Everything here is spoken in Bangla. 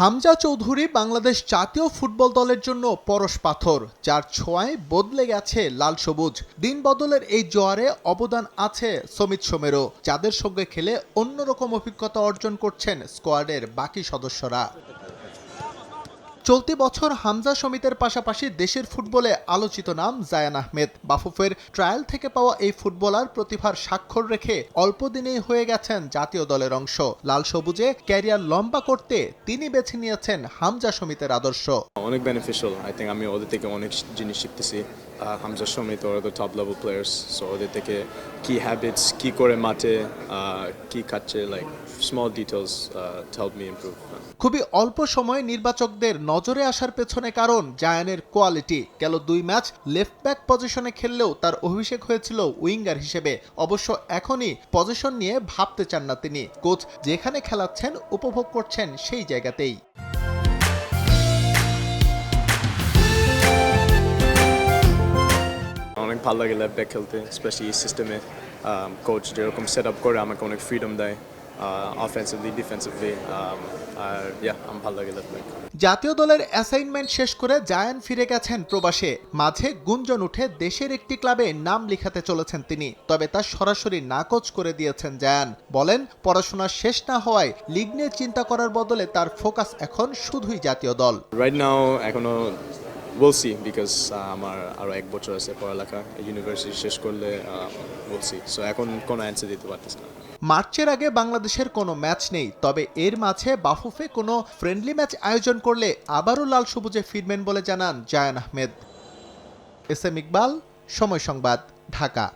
হামজা চৌধুরী বাংলাদেশ জাতীয় ফুটবল দলের জন্য পরশ পাথর, যার ছোঁয়ায় বদলে গেছে লাল সবুজ। দিন বদলের এই জোয়ারে অবদান আছে সমিত সোমেরও, যাদের সঙ্গে খেলে অন্যরকম অভিজ্ঞতা অর্জন করছেন স্কোয়াডের বাকি সদস্যরা। চলতি বছর হামজা সমিতের পাশাপাশি দেশের ফুটবলে আলোচিত নাম জায়ান আহমেদ। বাফুফের ট্রায়াল থেকে পাওয়া এই ফুটবলার প্রতিভার স্বাক্ষর রেখে অল্প দিনেই হয়ে গেছেন জাতীয় দলের অংশ। লাল সবুজে ক্যারিয়ার লম্বা করতে তিনি বেছে নিয়েছেন হামজা সমিতের আদর্শ। অনেক বেনিফিশিয়াল আই থিঙ্ক আমি ওদের থেকে অনেক জিনিস শিখতেছি। হামজা সমিত ওরা তো টপ লেভেল প্লেয়ার্স সো ওদের থেকে কি হ্যাবিটস কি করে মাঠে কি খাচ্ছে like small details help me improve খুবই অল্প সময়ে নির্বাচকদের নজরে আসার পেছনে কারণ জায়ানের কোয়ালিটি। গেল দুই ম্যাচ লেফট ব্যাক পজিশনে খেললেও তার অভিষেক হয়েছিল উইঙ্গার হিসেবে। অবশ্য এখনই পজিশন নিয়ে ভাবতে চান না তিনি। কোচ যেখানে খেলাচ্ছেন, উপভোগ করছেন সেই জায়গাতেই। অনেক ভালো লাগে লেফট ব্যাক খেলতে স্পেশালি এই সিস্টেমে কোচ যেরকম সেট আপ করে আমাকে অনেক ফ্রিডম দেয় অফেন্সিভলি ডিফেন্সিভলি আর ইয়া আমার ভালো লাগে লেফট ব্যাক জাতীয় দলের অ্যাসাইনমেন্ট শেষ করে জায়ান ফিরে গেছেন প্রবাসে। মাঝে গুঞ্জন উঠে দেশের একটি ক্লাবে নাম লিখাতে চলেছেন তিনি তবে তা সরাসরি নাকচ করে দিয়েছেন জায়ান বলেন পড়াশোনা শেষ না হওয়ায় লিগ নিয়ে চিন্তা করার বদলে তার ফোকাস এখন শুধুই জাতীয় দল। রাইট নাও এখনও বলছি বিকজ আমার আরও এক বছর আছে পড়ালেখা। ইউনিভার্সিটি শেষ করলে বলছি সো এখন কোনো অ্যান্সার দিতে পারতেছি না। মার্চের আগে বাংলাদেশের কোনো ম্যাচ নেই, তবে এর মাঝে বাফুফে কোনো ফ্রেন্ডলি ম্যাচ আয়োজন করলে আবারও লাল সবুজে ফিরবেন বলে জানান Zayan Ahmed. S M Iqbal, Somoy Sangbad, Dhaka.